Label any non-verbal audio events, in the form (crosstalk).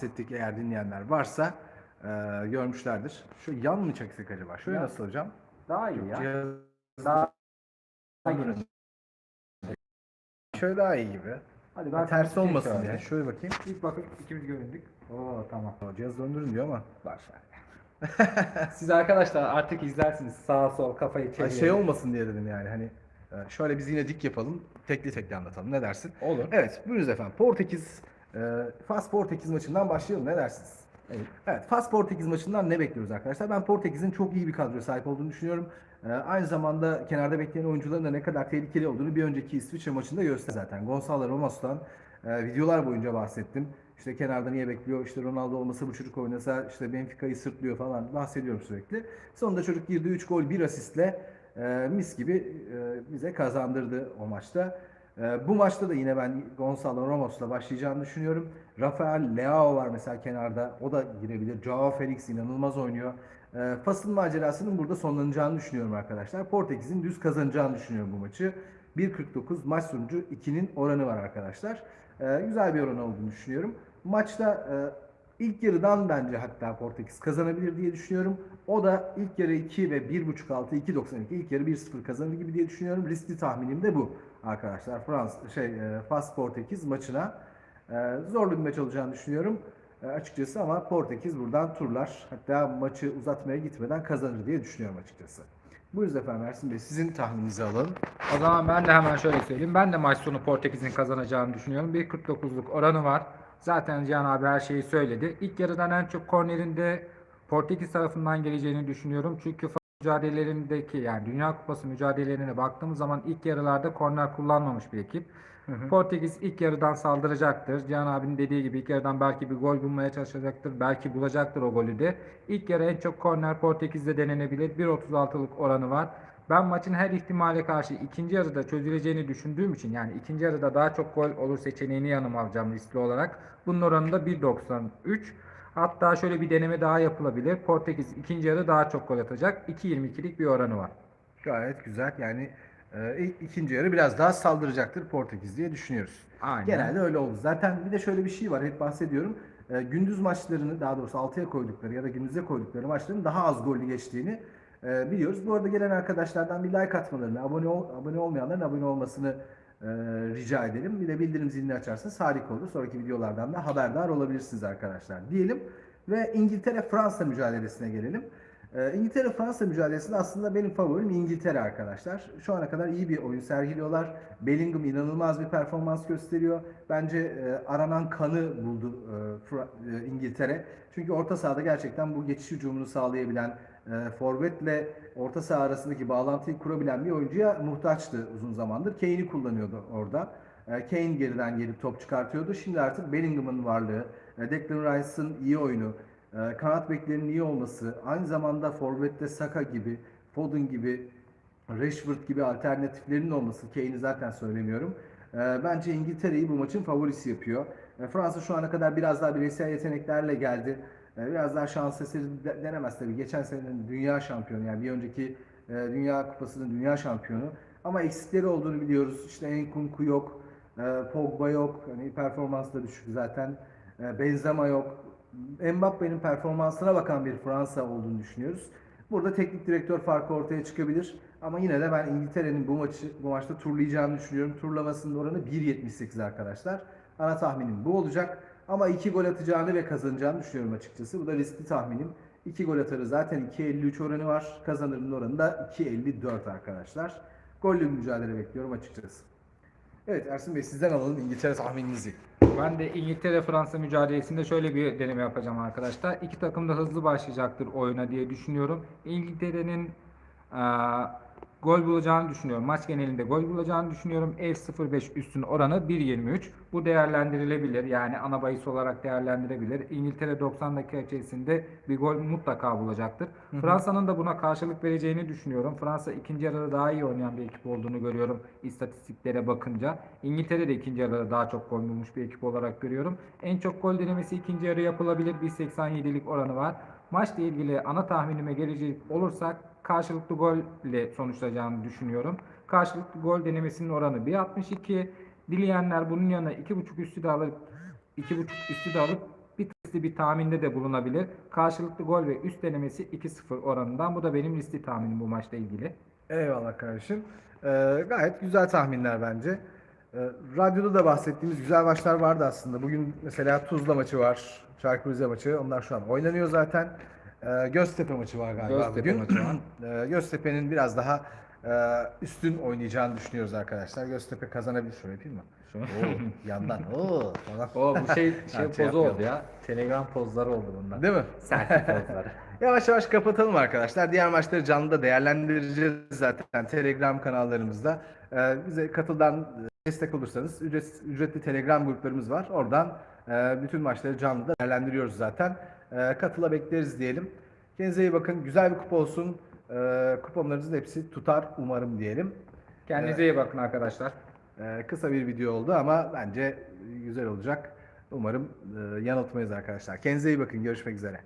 bahsettik eğer dinleyenler varsa e, görmüşlerdir. Şu yan mı çeksek acaba? Şöyle Yan. nasıl hocam? Daha iyi ya. Cihaz- Daha geniş. Şöyle daha iyi gibi. Hadi Ben tersi sana olmasın şöyle. diye. Şöyle bakayım. İlk bakın ikimiz göründük. Oo tamam. Aa, Cihaz döndürün diyor ama. Baş (laughs) Siz arkadaşlar artık izlersiniz sağ sol kafayı Ay, çevirin. şey olmasın diye dedim yani hani e, şöyle biz yine dik yapalım. Tekli tekli anlatalım. Ne dersin? Olur. Evet, buyurunuz efendim. Portekiz, e, Fas Portekiz maçından başlayalım. Ne dersiniz? Evet. Evet, Fas Portekiz maçından ne bekliyoruz arkadaşlar? Ben Portekiz'in çok iyi bir kadroya sahip olduğunu düşünüyorum. E, aynı zamanda kenarda bekleyen oyuncuların da ne kadar tehlikeli olduğunu bir önceki İsviçre maçında gösterdi zaten. Gonzalo Ramos'tan e, videolar boyunca bahsettim. İşte kenarda niye bekliyor, işte Ronaldo olmasa bu çocuk oynasa, işte Benfica'yı sırtlıyor falan bahsediyorum sürekli. Sonunda çocuk girdi 3 gol 1 asistle e, mis gibi e, bize kazandırdı o maçta. E, bu maçta da yine ben Gonzalo Ramos'la başlayacağını düşünüyorum. Rafael Leao var mesela kenarda. O da girebilir. Joao Felix inanılmaz oynuyor. E, Fas'ın macerasının burada sonlanacağını düşünüyorum arkadaşlar. Portekiz'in düz kazanacağını düşünüyorum bu maçı. 1.49 maç sonucu 2'nin oranı var arkadaşlar. E, güzel bir oran olduğunu düşünüyorum. Maçta e, ilk yarıdan bence hatta Portekiz kazanabilir diye düşünüyorum. O da ilk yarı 2 ve 1.5 altı 2.92 ilk yarı 1-0 kazanır gibi diye düşünüyorum. Riskli tahminim de bu arkadaşlar. Frans şey e, Fas Portekiz maçına e, zorlu bir maç olacağını düşünüyorum. E, açıkçası ama Portekiz buradan turlar. Hatta maçı uzatmaya gitmeden kazanır diye düşünüyorum açıkçası. Buyurun efendim Ersin Bey sizin tahmininizi alalım. O zaman ben de hemen şöyle söyleyeyim. Ben de maç sonu Portekiz'in kazanacağını düşünüyorum. 1.49'luk oranı var. Zaten Cihan abi her şeyi söyledi. İlk yarıdan en çok kornerinde Portekiz tarafından geleceğini düşünüyorum. Çünkü mücadelelerindeki yani Dünya Kupası mücadelelerine baktığımız zaman ilk yarılarda korner kullanmamış bir ekip. Portekiz ilk yarıdan saldıracaktır. Cihan abinin dediği gibi ilk yarıdan belki bir gol bulmaya çalışacaktır. Belki bulacaktır o golü de. İlk yarı en çok korner Portekiz'de denenebilir. 1.36'lık oranı var. Ben maçın her ihtimale karşı ikinci yarıda çözüleceğini düşündüğüm için yani ikinci yarıda daha çok gol olur seçeneğini yanıma alacağım riskli olarak. Bunun oranı da 1.93. Hatta şöyle bir deneme daha yapılabilir. Portekiz ikinci yarı daha çok gol atacak. 2.22'lik bir oranı var. Gayet güzel. Yani e, ikinci yarı biraz daha saldıracaktır Portekiz diye düşünüyoruz. Aynen. Genelde öyle oldu. Zaten bir de şöyle bir şey var. Hep bahsediyorum. E, gündüz maçlarını daha doğrusu 6'ya koydukları ya da gündüze koydukları maçların daha az gollü geçtiğini e, biliyoruz. Bu arada gelen arkadaşlardan bir like atmalarını, abone ol, abone olmayanların abone olmasını e, rica edelim. Bir de bildirim zilini açarsanız harika olur. Sonraki videolardan da haberdar olabilirsiniz arkadaşlar diyelim. Ve İngiltere-Fransa mücadelesine gelelim. Ee, İngiltere-Fransa mücadelesinde aslında benim favorim İngiltere arkadaşlar. Şu ana kadar iyi bir oyun sergiliyorlar. Bellingham inanılmaz bir performans gösteriyor. Bence e, aranan kanı buldu e, e, İngiltere. Çünkü orta sahada gerçekten bu geçiş hücumunu sağlayabilen, e, forvetle orta saha arasındaki bağlantıyı kurabilen bir oyuncuya muhtaçtı uzun zamandır. Kane'i kullanıyordu orada. E, Kane geriden gelip top çıkartıyordu. Şimdi artık Bellingham'ın varlığı, e, Declan Rice'ın iyi oyunu, e, kanat beklerinin iyi olması, aynı zamanda forvette Saka gibi, Foden gibi, Rashford gibi alternatiflerinin olması, Kane'i zaten söylemiyorum. E, Bence İngiltere'yi bu maçın favorisi yapıyor. E, Fransa şu ana kadar biraz daha bireysel yeteneklerle geldi. E, Biraz daha şans eseri de- denemez tabii. Geçen senenin dünya şampiyonu yani bir önceki e, Dünya Kupası'nın dünya şampiyonu. Ama eksikleri olduğunu biliyoruz. İşte Nkunku yok, e, Pogba yok. Hani performans da düşük zaten. E, Benzema yok. Mbappe'nin performansına bakan bir Fransa olduğunu düşünüyoruz. Burada teknik direktör farkı ortaya çıkabilir. Ama yine de ben İngiltere'nin bu maçı bu maçta turlayacağını düşünüyorum. Turlamasının oranı 1.78 arkadaşlar. Ana tahminim bu olacak. Ama 2 gol atacağını ve kazanacağını düşünüyorum açıkçası. Bu da riskli tahminim. 2 gol atarı zaten 2.53 oranı var. Kazanırın oranı da 2.54 arkadaşlar. Gollü mücadele bekliyorum açıkçası. Evet Ersin Bey sizden alalım İngiltere tahmininizi. Ben de İngiltere-Fransa mücadelesinde şöyle bir deneme yapacağım arkadaşlar. İki takım da hızlı başlayacaktır oyuna diye düşünüyorum. İngiltere'nin gol bulacağını düşünüyorum. Maç genelinde gol bulacağını düşünüyorum. Ev 0.5 üstün oranı 1.23. Bu değerlendirilebilir. Yani ana bahis olarak değerlendirebilir. İngiltere 90 dakika içerisinde bir gol mutlaka bulacaktır. Fransa'nın da buna karşılık vereceğini düşünüyorum. Fransa ikinci yarıda daha iyi oynayan bir ekip olduğunu görüyorum istatistiklere bakınca. İngiltere de ikinci yarıda daha çok gol bulmuş bir ekip olarak görüyorum. En çok gol denemesi ikinci yarı yapılabilir. 1.87'lik oranı var. Maçla ilgili ana tahminime gelecek olursak karşılıklı golle sonuçlanacağını düşünüyorum. Karşılıklı gol denemesinin oranı 1.62. Dileyenler bunun yanına 2.5 üstü de alıp 2.5 üstü de alıp bir riskli bir tahminde de bulunabilir. Karşılıklı gol ve üst denemesi 2-0 oranından. Bu da benim riskli tahminim bu maçla ilgili. Eyvallah kardeşim. Ee, gayet güzel tahminler bence. Ee, radyoda da bahsettiğimiz güzel maçlar vardı aslında. Bugün mesela Tuzla maçı var. Çaykur Rize maçı. Onlar şu an oynanıyor zaten. Ee, Göztepe maçı var galiba Göztepe bugün. maçı var. (clears throat) Ee, Göztepe'nin biraz daha e, üstün oynayacağını düşünüyoruz arkadaşlar. Göztepe kazanabilir. Şöyle yapayım mı? Oo, yandan. (laughs) Oo, falan. O bu şey (laughs) şey şey pozu yapmayalım. oldu ya. Telegram pozları oldu bunlar. Değil mi? Selfie (laughs) pozları. Yavaş yavaş kapatalım arkadaşlar. Diğer maçları canlı da değerlendireceğiz zaten Telegram kanallarımızda. Ee, bize katıldan destek olursanız ücret, ücretli Telegram gruplarımız var. Oradan e, bütün maçları canlı da değerlendiriyoruz zaten. E, katıla bekleriz diyelim. Kendinize iyi bakın. Güzel bir kupa olsun. E, kuponlarınızın hepsi tutar umarım diyelim. Kendinize iyi bakın arkadaşlar. E, kısa bir video oldu ama bence güzel olacak. Umarım e, yanıltmayız arkadaşlar. Kendinize iyi bakın. Görüşmek üzere.